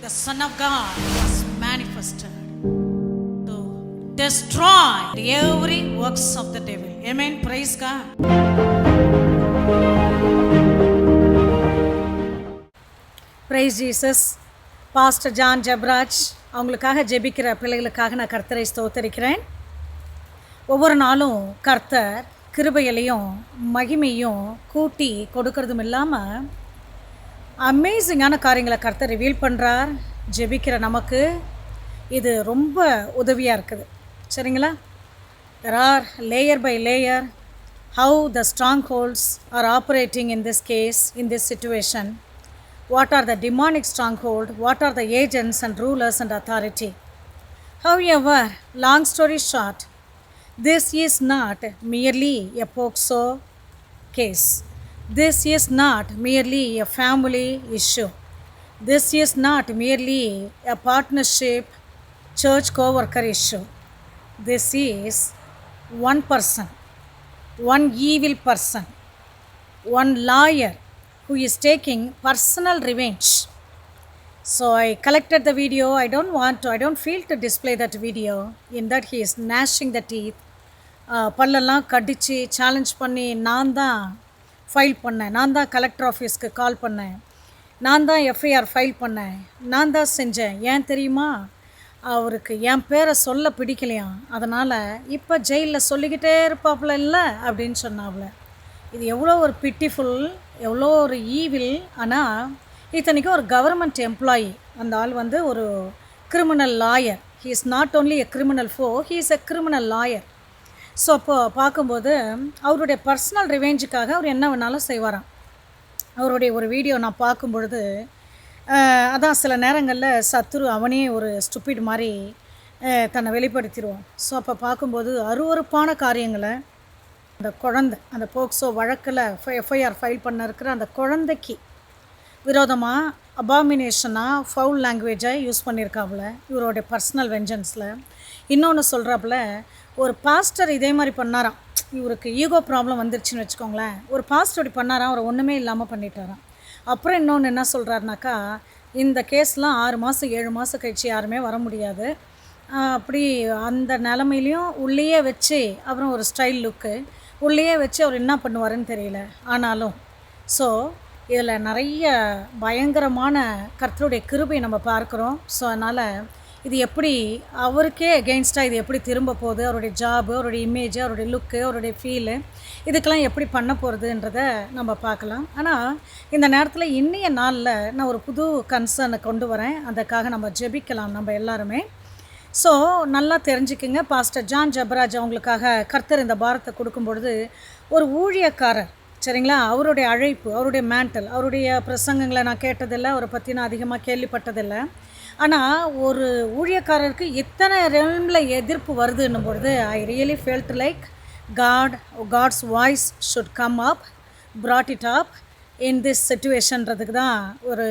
The Son of God was manifested to destroy every works of the devil. Amen. Praise God. Praise Jesus pastor John Jebraj அவங்களுக்காக ஜெபிக்கிற பிள்ளைகளுக்காக நான் கர்த்தரை ஸ்தோத்தரிக்கிறேன். ஒவ்வொரு நாளும் கர்த்தர் கிருபையிலையும் மகிமையும் கூட்டி கொடுக்கறதும் இல்லாமல் அமேசிங்கான காரியங்களை கர்த்தர் ரிவீல் பண்ணுறார் ஜெபிக்கிற நமக்கு இது ரொம்ப உதவியாக இருக்குது. சரிங்களா? There are layer by layer how the strongholds are operating in this case in this situation what are the demonic stronghold, what are the agents and rulers and authority. However, long story short, this is not merely a POXO case. This is not merely a family issue. This is not merely a partnership church co worker issue. This is one person, one evil person, one lawyer who is taking personal revenge. So I collected the video. I don't want to, I don't feel to display that video. In that he is gnashing the teeth. Uh, பல்லெல்லாம் கடித்து challenge பண்ணி நான் தான் file பண்ணேன் நான் தான் collector ஆஃபீஸ்க்கு கால் பண்ணேன் நான் தான் எஃப்ஐஆர் ஃபைல் பண்ணேன் நான் தான் செஞ்சேன் ஏன் தெரியுமா அவருக்கு என் பேரை சொல்ல பிடிக்கலையாம் அதனால் இப்போ ஜெயிலில் சொல்லிக்கிட்டே இருப்பாப்புல இல்லை அப்படின்னு சொன்னாப்புல இது எவ்வளோ ஒரு பிட்டிஃபுல் எவ்வளோ ஒரு ஈவில் ஆனால் இத்தனைக்கும் ஒரு கவர்மெண்ட் எம்ப்ளாயி அந்த ஆள் வந்து ஒரு criminal lawyer he is not only a criminal for he is a criminal lawyer so அப்போ பார்க்கும்போது அவருடைய பர்சனல் ரிவேஞ்சுக்காக அவர் என்ன வேணாலும் செய்வாராம். அவருடைய ஒரு வீடியோ நான் பார்க்கும் பொழுது அதான் சில நேரங்களில் சத்துரு அவனே ஒரு ஸ்டுப்பிட் மாதிரி தன்னை வெளிப்படுத்திடுவான் ஸோ அப்போ பார்க்கும்போது அருவருப்பான காரியங்களை அந்த குழந்தை அந்த போக்சோ வழக்கில் எஃப்ஐஆர் ஃபைல் பண்ண இருக்கிற அந்த குழந்தைக்கு விரோதமாக அபாமினேஷனாக ஃபவுல் லாங்குவேஜை யூஸ் பண்ணியிருக்காப்புல இவருடைய பர்சனல் வெஞ்சன்ஸில் இன்னொன்று சொல்கிறாப்புல ஒரு பாஸ்டர் இதே மாதிரி பண்ணாராம். இவருக்கு ஈகோ ப்ராப்ளம் வந்துருச்சுன்னு வச்சுக்கோங்களேன். ஒரு பாஸ்டர் இப்படி பண்ணாராம் அவர் ஒன்றுமே இல்லாமல் பண்ணிட்டாராம். அப்புறம் இன்னொன்று என்ன சொல்கிறாருனாக்கா இந்த கேஸ்லாம் ஆறு மாதம் ஏழு மாதம் கழிச்சு யாருமே வர முடியாது. அப்படி அந்த நிலமையிலையும் உள்ளேயே வச்சு அப்புறம் ஒரு ஸ்டைல் லுக்கு உள்ளேயே வச்சு அவர் என்ன பண்ணுவாருன்னு தெரியல. ஆனாலும் ஸோ இதில் நிறைய பயங்கரமான கர்த்தருடைய கிருபை நம்ம பார்க்குறோம். ஸோ அதனால் இது எப்படி அவருக்கே எகெயின்ஸ்டாக இது எப்படி திரும்ப போகுது? அவருடைய ஜாபு அவருடைய இமேஜ் அவருடைய லுக்கு அவருடைய ஃபீலு இதுக்கெல்லாம் எப்படி பண்ண போகிறதுன்றத நம்ம பார்க்கலாம். ஆனால் இந்த நேரத்தில் இன்னைய நாளில் நான் ஒரு புது கன்சர்னை கொண்டு வரேன். அதுக்காக நம்ம ஜெபிக்கலாம் நம்ம எல்லாருமே. ஸோ நல்லா தெரிஞ்சுக்குங்க. பாஸ்டர் ஜான் ஜபராஜ் அவங்களுக்காக கர்த்தர் இந்த பாரத்தை கொடுக்கும் பொழுது ஒரு ஊழியக்காரர் சரிங்களா? அவருடைய அழைப்பு அவருடைய மேண்டல் அவருடைய பிரசங்கங்களை நான் கேட்டதில்லை அவரை பற்றி நான் அதிகமாக கேள்விப்பட்டதில்லை. ஆனால் ஒரு ஊழியக்காரருக்கு இத்தனை ரெல்மில் எதிர்ப்பு வருதுன்னும் பொழுது I really felt like God God's voice should come up brought it up in this சுச்சுவேஷன்றதுக்கு தான் ஒரு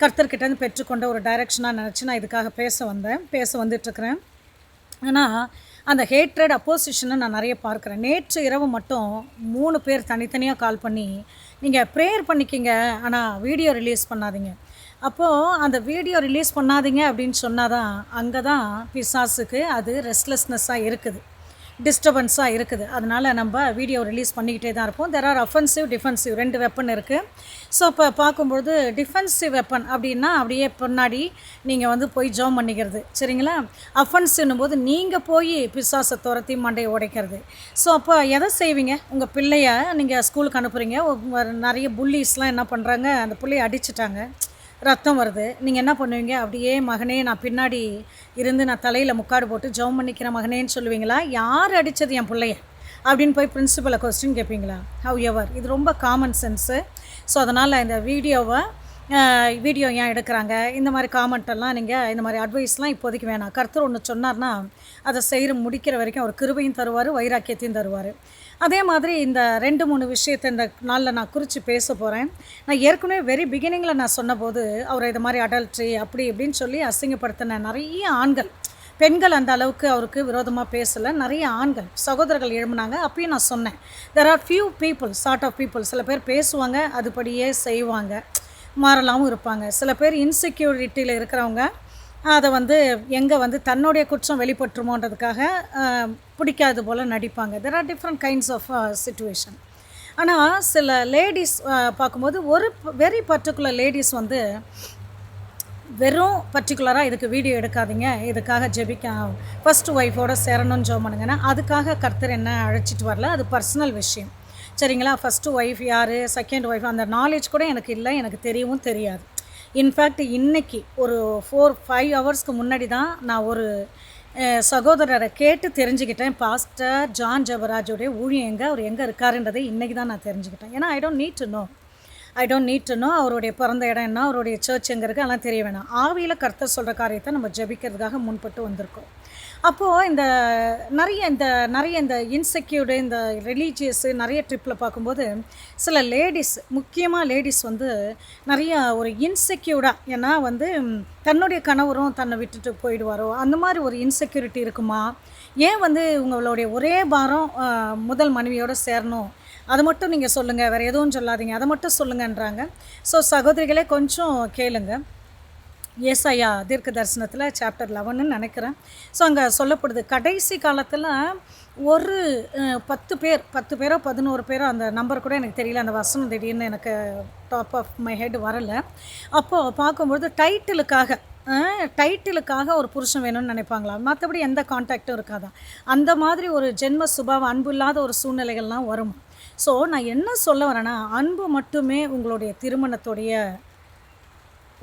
கர்த்தர்கிட்டேருந்து பெற்றுக்கொண்ட ஒரு டைரக்ஷனாக நினச்சி நான் இதுக்காக பேச வந்தேன். பேச வந்துட்டுருக்கிறேன். ஆனால் அந்த ஹேட்ரட் அப்போசிஷனை நான் நிறைய பார்க்குறேன். நேற்று இரவு மட்டும் மூணு பேர் தனித்தனியாக கால் பண்ணி நீங்கள் ப்ரேயர் பண்ணிக்கிங்க. ஆனால் வீடியோ ரிலீஸ் பண்ணாதீங்க. அப்போது அந்த வீடியோ ரிலீஸ் பண்ணாதீங்க அப்படின்னு சொன்னால் தான் அங்கே தான் பிசாஸுக்கு அது ரெஸ்ட்லெஸ்னஸ்ஸாக இருக்குது. டிஸ்டர்பன்ஸாக இருக்குது. அதனால் நம்ம வீடியோ ரிலீஸ் பண்ணிக்கிட்டே தான் இருப்போம். தெர் ஆர் அஃபென்சிவ் டிஃபென்சிவ் ரெண்டு வெப்பன் இருக்குது ஸோ இப்போ பார்க்கும்பொழுது டிஃபென்சிவ் வெப்பன் அப்படின்னா அப்படியே பின்னாடி நீங்கள் வந்து போய் ஜோம் பண்ணிக்கிறது. சரிங்களா? அஃபென்சிவ்னும் போது நீங்கள் போய் பிசாசை துரத்தி மண்டையை உடைக்கிறது. ஸோ அப்போ எதை செய்வீங்க? உங்கள் பிள்ளைய நீங்கள் ஸ்கூலுக்கு அனுப்புகிறீங்க நிறைய புல்லிஸ்லாம் என்ன பண்ணுறாங்க அந்த பிள்ளைய அடிச்சிட்டாங்க. ரத்தம் வருது. நீங்கள் என்ன பண்ணுவீங்க? அப்படியே மகனே நான் பின்னாடி இருந்து நான் தலையில் முக்காடு போட்டு ஜெபம் பண்ணிக்கிற மகனேன்னு சொல்லுவீங்களா? யார் அடித்தது என் பிள்ளைய? அப்படின்னு போய் பிரின்சிபலை கொஸ்டின் கேட்பீங்களா ஹவ் எவர் இது ரொம்ப காமன் சென்ஸு ஸோ அதனால் இந்த வீடியோவை வீடியோ ஏன் எடுக்கிறாங்க? இந்த மாதிரி காமெண்ட்டெல்லாம் நீங்கள் இந்த மாதிரி அட்வைஸ்லாம் இப்போதைக்கு வேணாம். கருத்தர் ஒன்று சொன்னார்னா அதை செய்கிற முடிக்கிற வரைக்கும் அவர் கிருபையும் தருவார் வைராக்கியத்தையும் தருவார். அதே மாதிரி இந்த ரெண்டு மூணு விஷயத்தை இந்த நாளில் நான் குறித்து பேச போகிறேன் நான் ஏற்கனவே வெரி பிகினிங்கில் நான் சொன்னபோது அவர் இது மாதிரி அடல்ட்ரி அப்படி இப்படின்னு சொல்லி அசிங்கப்படுத்தின நிறைய ஆண்கள். பெண்கள் அந்த அளவுக்கு அவருக்கு விரோதமாக பேசலை. நிறைய ஆண்கள் சகோதரர்கள் எழுப்புனாங்க அப்பயும் நான் சொன்னேன். There are few people sort of people சில பேர் பேசுவாங்க அதுபடியே செய்வாங்க. மாறலாமும் இருப்பாங்க. சில பேர் இன்செக்யூரிட்டியில் இருக்கிறவங்க அதை வந்து எங்கே வந்து தன்னுடைய குற்றம் வெளிப்பட்டுருமோன்றதுக்காக பிடிக்காது போல் நடிப்பாங்க. There are different kinds of situation ஆனால் சில லேடிஸ் பார்க்கும்போது ஒரு வெரி பர்டிகுலர் லேடிஸ் வந்து வெறும் பர்டிகுலராக இதுக்கு வீடியோ எடுக்காதீங்க. இதுக்காக ஜெபிக்க ஃபஸ்ட்டு ஒய்ஃபோட சேரணும்னு ஜோ பண்ணுங்கன்னா அதுக்காக கர்த்தர் என்ன அழைச்சிட்டு வரல அது பர்சனல் விஷயம். சரிங்களா? ஃபஸ்ட்டு ஒய்ஃப் யார்? செகண்ட் ஒய்ஃப் அந்த நாலேஜ் கூட எனக்கு இல்லை எனக்கு தெரியவும் தெரியாது. இன்ஃபேக்ட் இன்றைக்கி ஒரு ஃபோர் ஃபைவ் ஹவர்ஸ்க்கு முன்னாடி தான் நான் ஒரு சகோதரரை கேட்டு தெரிஞ்சுக்கிட்டேன். பாஸ்டர் ஜான் ஜபராஜோடைய ஊழியம் எங்கே? அவர் எங்கே இருக்காருன்றதை இன்றைக்கி தான் நான் தெரிஞ்சுக்கிட்டேன். ஏன்னா I don't need to know I don't need to know அவருடைய பிறந்த இடம் என்ன அவருடைய சர்ச் எங்கே இருக்குது அதெல்லாம் தெரிய வேணாம். ஆவியில் கர்த்தர் சொல்கிற காரியத்தை நம்ம ஜெபிக்கிறதுக்காக முன்பட்டு வந்திருக்கோம். அப்போது இந்த நிறைய இந்த நிறைய இந்த இன்செக்யூர்டு இந்த ரிலீஜியஸு நிறைய ட்ரிப்பில் பார்க்கும்போது சில லேடிஸ் முக்கியமாக லேடிஸ் வந்து நிறையா ஒரு இன்செக்யூர்டாக ஏன்னா வந்து தன்னுடைய கணவரும் தன்னை விட்டுட்டு போயிடுவாரோ அந்த மாதிரி ஒரு இன்செக்யூரிட்டி இருக்குமா? ஏன் வந்து உங்களுடைய ஒரே பாரம் முதல் மனைவியோடு சேரணும்? அதை மட்டும் நீங்கள் சொல்லுங்கள் வேறு எதுவும் சொல்லாதீங்க அதை மட்டும் சொல்லுங்கன்றாங்க. ஸோ சகோதரிகளே கொஞ்சம் கேளுங்கள் ஏசாயா தீர்க்க தரிசனத்தில் சாப்டர் லெவன்னு நினைக்கிறேன். ஸோ அங்கே சொல்லப்படுது கடைசி காலத்தில் ஒரு பத்து பேர் பத்து பேரோ பதினோரு பேரோ அந்த நம்பர் கூட எனக்கு தெரியல அந்த வசனம் திடீர்னு எனக்கு டாப் ஆஃப் மை ஹெட் வரலை. அப்போது பார்க்கும்பொழுது டைட்டிலுக்காக டைட்டிலுக்காக ஒரு புருஷன் வேணும்னு நினைப்பாங்களா? மற்றபடி எந்த காண்டாக்டும் இருக்காதான் அந்த மாதிரி ஒரு ஜென்ம சுபாவம் அன்பு இல்லாத ஒரு சூழ்நிலைகள்லாம் வரும்? ஸோ நான் என்ன சொல்ல வரேன்னா அன்பு மட்டுமே உங்களுடைய திருமணத்துடைய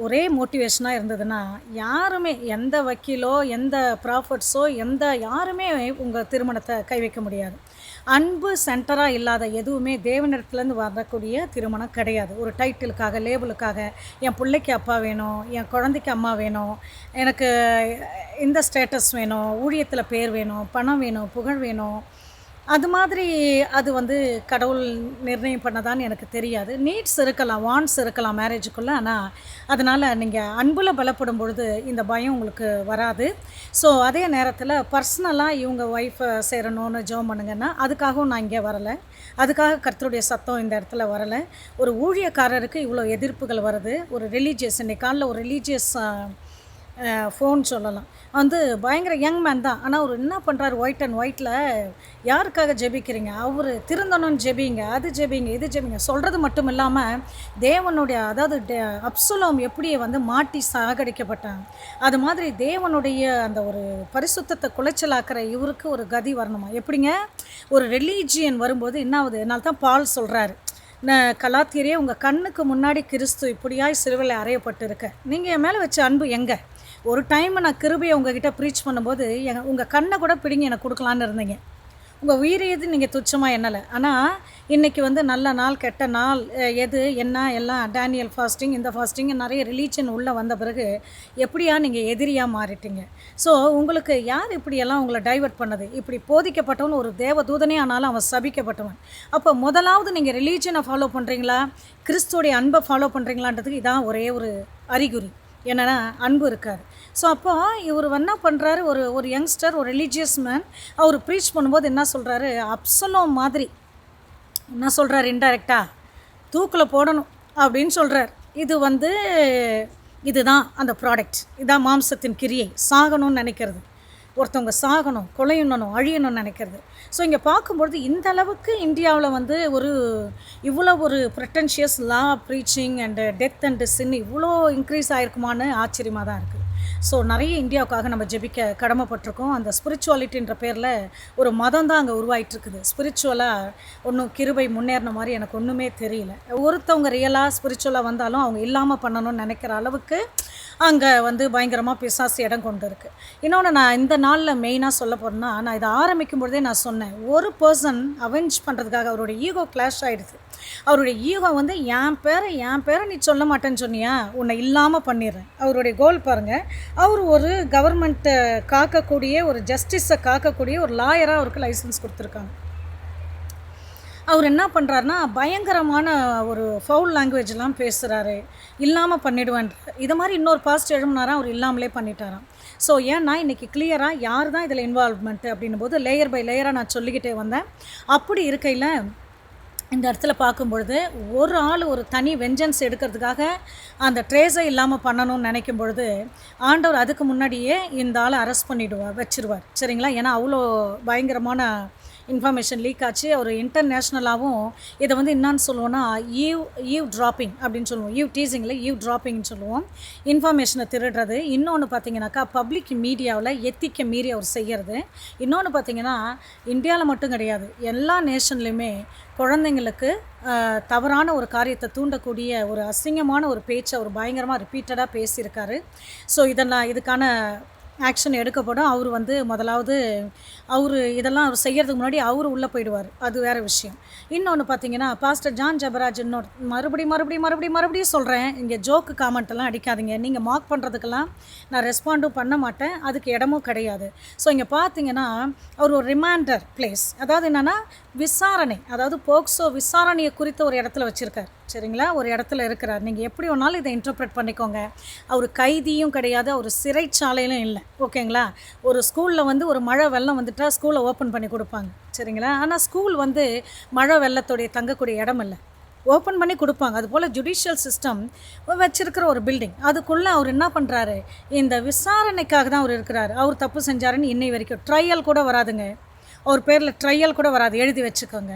ஒரே மோட்டிவேஷனாக இருந்ததுன்னா யாருமே எந்த வக்கீலோ எந்த ப்ராஃபிட்ஸோ எந்த யாருமே உங்கள் திருமணத்தை கை வைக்க முடியாது. அன்பு சென்டராக இல்லாத எதுவுமே தேவனிடத்துலேருந்து வரக்கூடிய திருமணம் கிடையாது. ஒரு டைட்டிலுக்காக லேபிளுக்காக என் பிள்ளைக்கு அப்பா வேணும் என் குழந்தைக்கு அம்மா வேணும் எனக்கு இந்த ஸ்டேட்டஸ் வேணும் ஊழியத்தில் பேர் வேணும் பணம் வேணும் புகழ் வேணும் அது மாதிரி அது வந்து கடவுள் நிர்ணயம் பண்ணதான்னு எனக்கு தெரியாது. நீட்ஸ் இருக்கலாம் வாண்ட்ஸ் இருக்கலாம் மேரேஜுக்குள்ளே. ஆனால் அதனால் நீங்கள் அன்பில் பலப்படும் பொழுது இந்த பயம் உங்களுக்கு வராது. ஸோ அதே நேரத்தில் பர்சனலாக இவங்க ஒய்ஃபை சேரணும்னு ஜோம் பண்ணுங்கன்னா அதுக்காகவும் நான் இங்கே வரலை. அதுக்காக கர்த்தருடைய சத்தம் இந்த இடத்துல வரலை. ஒரு ஊழியக்காரருக்கு இவ்வளோ எதிர்ப்புகள் வருது. ஒரு ரிலீஜியஸ் இன்னைக்கு காலில் ஒரு ரிலீஜியஸ் ஃபோன் சொல்லலாம். வந்து பயங்கர யங் மேன் தான். ஆனால் அவர் என்ன பண்ணுறாரு ஒயிட் அண்ட் ஒயிட்டில் யாருக்காக ஜெபிக்கிறீங்க? அவர் திருந்தணும்னு ஜெபிங்க அது ஜெபிங்க இது ஜெபிங்க. சொல்கிறது மட்டும் இல்லாமல் தேவனுடைய அதாவது டே- எப்படி வந்து மாட்டி சாகடிக்கப்பட்டாங்க. அது மாதிரி தேவனுடைய அந்த ஒரு பரிசுத்தத்தை குலைச்சலாக்குற இவருக்கு ஒரு கதி வரணுமா? எப்படிங்க? ஒரு ரிலீஜியன் வரும்போது என்ன ஆகுது? அதனால தான் பால் சொல்கிறாரு நான் கலாத்தியரே உங்கள் கண்ணுக்கு முன்னாடி கிறிஸ்து இப்படியாய் சிறுவில் அறையப்பட்டு இருக்க நீங்கள் என் மேலே வச்ச அன்பு எங்கே? ஒரு டைம் நான் கிருபையை உங்ககிட்ட ப்ரீச் பண்ணும்போது எங்க உங்கள் கண்ணை கூட பிடிங்கி எனக்கு கொடுக்கலான்னு இருந்தீங்க. உங்கள் உயிரையது நீங்கள் துச்சமாக எண்ணலை. ஆனால் இன்றைக்கி வந்து நல்ல நாள் கெட்ட நாள் எது என்ன எல்லாம் டேனியல் ஃபாஸ்டிங் இந்த ஃபாஸ்டிங் நிறைய ரிலீஜன் உள்ளே வந்த பிறகு எப்படியா நீங்கள் எதிரியாக மாறிட்டீங்க. ஸோ உங்களுக்கு யார் இப்படியெல்லாம் உங்களை டைவர்ட் பண்ணது? இப்படி போதிக்கப்பட்டவன் ஒரு தேவதூதனே ஆனாலும் அவன் சபிக்கப்பட்டவன். அப்போ முதலாவது நீங்கள் ரிலீஜனை ஃபாலோ பண்ணுறீங்களா கிறிஸ்துவோடைய அன்பை ஃபாலோ பண்ணுறீங்களான்றதுக்கு இதான் ஒரே ஒரு அறிகுறி. என்னென்னா அன்பு இருக்காது ஸோ அப்போது இவர் என்ன பண்ணுறாரு ஒரு ஒரு யங்ஸ்டர் ஒரு ரிலீஜியஸ் மேன் அவர் ப்ரீச் பண்ணும்போது என்ன சொல்கிறாரு அப்சலோ மாதிரி. என்ன சொல்கிறார் இன்டைரக்டா தூக்கில் போடணும். அப்படின்னு சொல்கிறார் இது வந்து இதுதான் அந்த ப்ராடக்ட் இதான் மாம்சத்தின் கிரியை. சாகணும்னு நினைக்கிறது. ஒருத்தவங்க சாகணும் கொலையுண்ணணும் அழியணும்னு நினைக்கிறது. ஸோ இங்கே பார்க்கும்பொழுது இந்த அளவுக்கு இந்தியாவில் வந்து ஒரு இவ்வளோ ஒரு pretentious law preaching and death and sin இவ்வளோ இன்க்ரீஸ் ஆயிருக்குமான்னு ஆச்சரியமாக தான் இருக்குது ஸோ நிறைய இந்தியாவுக்காக நம்ம ஜெபிக்க கடமைப்பட்டிருக்கோம். அந்த ஸ்பிரிச்சுவாலிட்டின்ற பேரில் ஒரு மதம் தான் அங்கே உருவாயிட்டுருக்குது. ஸ்பிரிச்சுவலாக ஒன்றும் கிருபை முன்னேறின மாதிரி எனக்கு ஒன்றுமே தெரியல. ஒருத்தவங்க ரியலாக ஸ்பிரிச்சுவலாக வந்தாலும் அவங்க இல்லாமல் பண்ணணும்னு நினைக்கிற அளவுக்கு அங்கே வந்து பயங்கரமாக பிசாசு இடம் கொண்டு இருக்குது இன்னொன்று நான் இந்த நாளில் மெயினாக சொல்ல போகிறேன்னா நான் இதை ஆரம்பிக்கும் பொழுதே நான் சொன்னேன் ஒரு பர்சன் அவெஞ்ச் பண்ணுறதுக்காக அவருடைய ஈகோ கிளாஷ் ஆகிடுது அவருடைய ஈகோ வந்து என் பேரை என் பேரை நீ சொல்ல மாட்டேன்னு சொன்னியா? உன்னை இல்லாமல் பண்ணிடுறேன். அவருடைய கோல் பாருங்கள் அவர் ஒரு கவர்மெண்ட்டை காக்கக்கூடிய ஒரு ஜஸ்டிஸை காக்கக்கூடிய ஒரு லாயராக அவருக்கு லைசன்ஸ் கொடுத்துருக்காங்க. அவர் என்ன பண்ணுறாருனா பயங்கரமான ஒரு ஃபவுல் லாங்குவேஜ்லாம் பேசுகிறாரு இல்லாமல் பண்ணிடுவேன் இது மாதிரி இன்னொரு பாஸ்ட் எழுமினாராம் அவர் இல்லாமலே பண்ணிட்டாராம். ஸோ ஏன்னா இன்றைக்கி கிளியராக யார் தான் இதில் இன்வால்வ்மெண்ட்டு அப்படின்னும் போது லேயர் பை லேயராக நான் சொல்லிக்கிட்டே வந்தேன். அப்படி இருக்கையில் இந்த இடத்துல பார்க்கும்பொழுது ஒரு ஆள் ஒரு தனி வெஞ்சன்ஸ் எடுக்கிறதுக்காக அந்த ட்ரேஸை இல்லாமல் பண்ணணும்னு நினைக்கும் பொழுது ஆண்டவர் அதுக்கு முன்னாடியே இந்த ஆளை அரெஸ்ட் பண்ணிவிடுவார் வச்சிருவார். சரிங்களா? ஏன்னா அவ்வளோ பயங்கரமான இன்ஃபர்மேஷன் லீக் ஆச்சு. அவர் இன்டர்நேஷ்னலாகவும் இதை வந்து என்னான்னு சொல்லுவோன்னா ஈவ் ஈவ் ட்ராப்பிங் அப்படின்னு சொல்லுவோம். ஈவ் டீசிங்கில் ஈவ் ட்ராப்பிங்னு சொல்லுவோம். இன்ஃபர்மேஷனை திருடுறது. இன்னொன்று பார்த்தீங்கன்னாக்கா பப்ளிக் மீடியாவில் எத்திக்க மீறி அவர் செய்கிறது இன்னொன்று பார்த்தீங்கன்னா இந்தியாவில் மட்டும் கிடையாது. எல்லா நேஷன்லேயுமே குழந்தைங்களுக்கு தவறான ஒரு காரியத்தை தூண்டக்கூடிய ஒரு அசிங்கமான ஒரு பேச்சை அவர் பயங்கரமாக ரிப்பீட்டடாக பேசியிருக்காரு. ஸோ இதெல்லாம் இதுக்கான ஆக்ஷன் எடுக்கப்படும். அவர் வந்து முதலாவது அவர் இதெல்லாம் அவர் செய்கிறதுக்கு முன்னாடி அவர் உள்ளே போயிடுவார். அது வேறு விஷயம். இன்னொன்று பார்த்தீங்கன்னா பாஸ்டர் ஜான் ஜபராஜ் இன்னொரு மறுபடியும் மறுபடியும் மறுபடியும் மறுபடியும் சொல்கிறேன் இங்கே ஜோக்கு காமெண்ட்டெல்லாம் அடிக்காதீங்க. நீங்கள் மார்க் பண்ணுறதுக்கெல்லாம் நான் ரெஸ்பாண்டும் பண்ண மாட்டேன். அதுக்கு இடமும் கிடையாது. ஸோ இங்கே பார்த்தீங்கன்னா அவர் ஒரு ரிமைண்டர் பிளேஸ் அதாவது என்னென்னா விசாரணை அதாவது போக்சோ விசாரணையை குறித்த ஒரு இடத்துல வச்சுருக்கார். சரிங்களா? ஒரு இடத்துல இருக்கிறார். நீங்கள் எப்படி வேணாலும் இதை இன்டர்பிரட் பண்ணிக்கோங்க. அவர் கைதியும் கிடையாது அவர் சிறைச்சாலையிலும் இல்லை. ஓகேங்களா? ஒரு ஸ்கூலில் வந்து ஒரு மழை வெள்ளம் வந்துட்டால் ஸ்கூலை ஓப்பன் பண்ணி கொடுப்பாங்க. சரிங்களா? ஆனால் ஸ்கூல் வந்து மழை வெள்ளத்துடைய தங்கக்கூடிய இடம் இல்லை. ஓப்பன் பண்ணி கொடுப்பாங்க. அதுபோல் ஜுடிஷியல் சிஸ்டம் வச்சுருக்கிற ஒரு பில்டிங் அதுக்குள்ளே அவர் என்ன பண்ணுறாரு இந்த விசாரணைக்காக தான் அவர் இருக்கிறார். அவர் தப்பு செஞ்சாருன்னு இன்னை வரைக்கும். ட்ரையல் கூட வராதுங்க. அவர் பேரில் ட்ரையல் கூட வராது. எழுதி வச்சுக்கோங்க.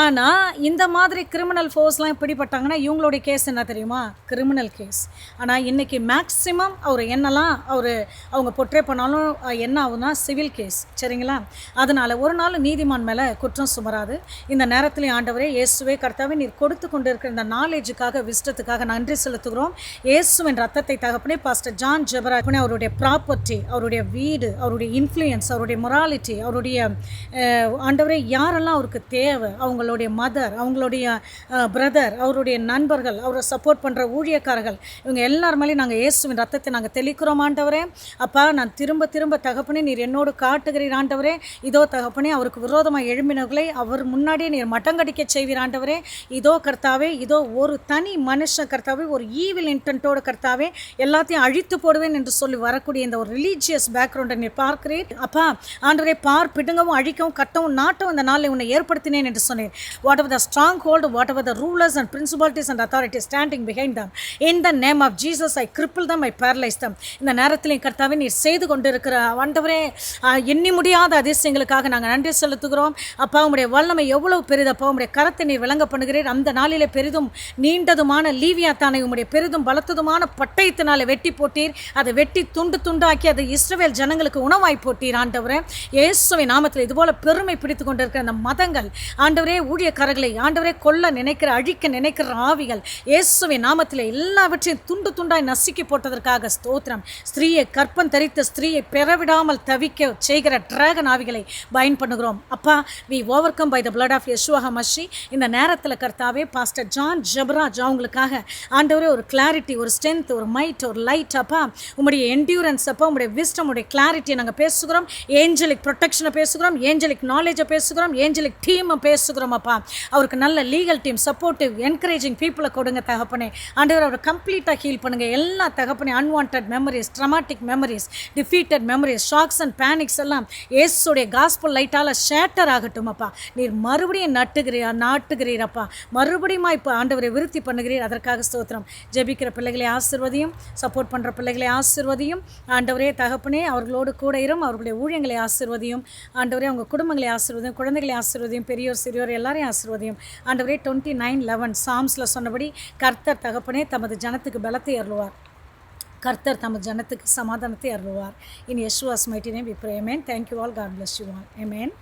ஆனால் இந்த மாதிரி கிரிமினல் ஃபோர்ஸ்லாம் எப்படிப்பட்டாங்கன்னா இவங்களுடைய கேஸ் என்ன தெரியுமா? கிரிமினல் கேஸ் ஆனால் இன்றைக்கி மேக்ஸிமம் அவர் என்னெல்லாம் அவர் அவங்க பொட்ரே பண்ணாலும் என்ன ஆகுனா சிவில் கேஸ் சரிங்களா? அதனால் ஒரு நாள் நீதிமான் மேலே குற்றம் சுமராது. இந்த நேரத்திலே ஆண்டவரே இயேசுவே கர்த்தாவே நீர் கொடுத்து கொண்டு இருக்கிற இந்த நாலேஜுக்காக விஸ்டத்துக்காக நன்றி செலுத்துகிறோம். இயேசுவின் ரத்தத்தை தகப்பனே பாஸ்டர் ஜான் ஜெபராஜ் அவருடைய ப்ராப்பர்ட்டி அவருடைய வீடு அவருடைய இன்ஃப்ளூயன்ஸ் அவருடைய மொராலிட்டி அவருடைய ஆண்டவரே யாரெல்லாம் அவருக்கு தேவை? அவங்களுடைய மதர் அவங்களுடைய பிரதர் அவருடைய நண்பர்கள் அவரை சப்போர்ட் பண்ணுற ஊழியக்காரர்கள் இவங்க எல்லார் மேலேயும் நாங்கள் இயேசுவின் ரத்தத்தை நாங்கள் தெளிக்கிறோம் ஆண்டவரே. அப்பா நான் திரும்ப திரும்ப தகப்பனே நீர் என்னோடு காட்டுகிறீர் ஆண்டவரே. இதோ தகப்பனே அவருக்கு விரோதமாக எழும்பினவர்களை அவர் முன்னாடியே நீர் மட்டங்கடிக்க செய்வீர் ஆண்டவரே. இதோ கர்த்தாவே இதோ ஒரு தனி மனுஷன் கர்த்தாவே ஒரு ஈவில் இன்டென்ட்டோட கர்த்தாவே எல்லாத்தையும் அழித்து போடுவேன் என்று சொல்லி வரக்கூடிய இந்த ஒரு ரிலீஜியஸ் பேக்ரவுண்டை நீர் பார்க்கிறீர். அப்பா ஆண்டவரே பார் பிடுங்கவும் அழிக்கவும் கட்டவும் நாட்டும் இந்த நாளில் உன்னை ஏற்படுத்தினேன் என்று சொன்னேன். Whatever the stronghold whatever the rulers and principalities and authority standing behind them in the name of Jesus I cripple them I paralyze them இந்த நேரத்திலையும் கர்த்தாவே நீர் செய்து கொண்டிருக்கிற ஆண்டவரே எண்ணி முடியாத அதிசயங்களுக்காக நாங்கள் நன்றி செலுத்துகிறோம். அப்பா உம்முடைய வல்லமை எவ்வளவு பெரிதப்பா உம்முடைய கரத்தை நீர் விளங்க பண்ணுகிறீர். அந்த நாளிலே பெரிதும் நீண்டதுமான லீவியா தானே உம்முடைய பெரிதும் பலத்ததுமான பட்டயத்தினாலே வெட்டி போட்டீர். அதை வெட்டி துண்டு துண்டாக்கி அதை இஸ்ரவேல் ஜனங்களுக்கு உணவாய் போட்டீர் ஆண்டவரே. இயேசுவை நாமத்தில் இதுபோல பெருமை பிடித்து கொண்டிருக்கிற அந்த மதங்கள் ஆண்டவரே ஊழியக்காரர்களை ஆண்டவரே கொல்ல நினைக்கிற அழிக்க நினைக்கிற ஆவிகள் இயேசுவை நாமத்தில் எல்லாவற்றையும் துண்டு துண்டாய் நசுக்கி போட்டதற்காக ஸ்தோத்திரம். ஸ்திரீயை கற்பம் தரித்த ஸ்திரீயை பெறவிடாமல் தவிக்க செய்கிற டிராகன் ஆவிகளை பயன் பண்ணுகிறோம் அப்பா we overcome by the blood of Yahshua Mashiach இந்த நேரத்தில் கர்த்தாவே பாஸ்டர் ஜான் ஜபராஜ் அவங்களுக்காக ஆண்டவரே ஒரு கிளாரிட்டி ஒரு ஸ்ட்ரென்த் ஒரு மைட் ஒரு லைட் அப்பா. உங்களுடைய என்டியூரன்ஸ் அப்பா உங்களுடைய விஸ்டம் உடைய கிளாரிட்டியை நாங்கள் பேசுகிறோம். ஏஞ்சலிக் ப்ரொடெக்ஷனை பேசுகிறோம். ஏஞ்சலிக் நாலேஜை பேசுகிறோம் ஏஞ்சலிக் டீமை பேசுகிறோம் அப்பா. அவருக்கு நல்ல லீகல் டீம் சப்போர்ட்டிவ் என்கரேஜிங் பீப்புளை கொடுங்க தகப்பனே. ஆண்டவர் அவரை கம்ப்ளீட்டாக ஹீல் பண்ணுங்கள் எல்லா தகப்பனே unwanted memories traumatic memories defeated memories shocks and panics எல்லாம் ஏசுடைய காஸ்பல் லைட்டால் ஷேட்டர் ஆகட்டும் அப்பா. நீர் மறுபடியும் நட்டுகிறீர் நாட்டுகிறீரப்பா. மறுபடியும் இப்போ ஆண்டவரை விருத்தி பண்ணுகிறீர். அதற்காக ஸ்தோத்திரம். ஜெபிக்கிற பிள்ளைகளை ஆசிர்வதியும் சப்போர்ட் பண்ணுற பிள்ளைகளை ஆசிர்வதியும். ஆண்டவரே தகப்பனே அவர்களோடு கூட இரும். அவர்களுடைய ஊழியங்களை ஆசிர்வதியும். ஆண்டவரே அவங்க குடும்பங்களை ஆசிர்வதியும் குழந்தைகளை ஆசிர்வதியும் பெரியோர் சிறியோர் எல்லாரையும் ஆசிர்வதியும். ஆண்டவரே டுவெண்ட்டி நைன் லெவன் சாம்ஸில் சொன்னபடி கர்த்தர் தகப்பனே தமது ஜனத்துக்கு பலத்தை அருள்வார். கர்த்தர் தமது ஜனத்துக்கு சமாதானத்தை அருள்வார். In Yahshua's mighty name we pray thank you all God bless you all amen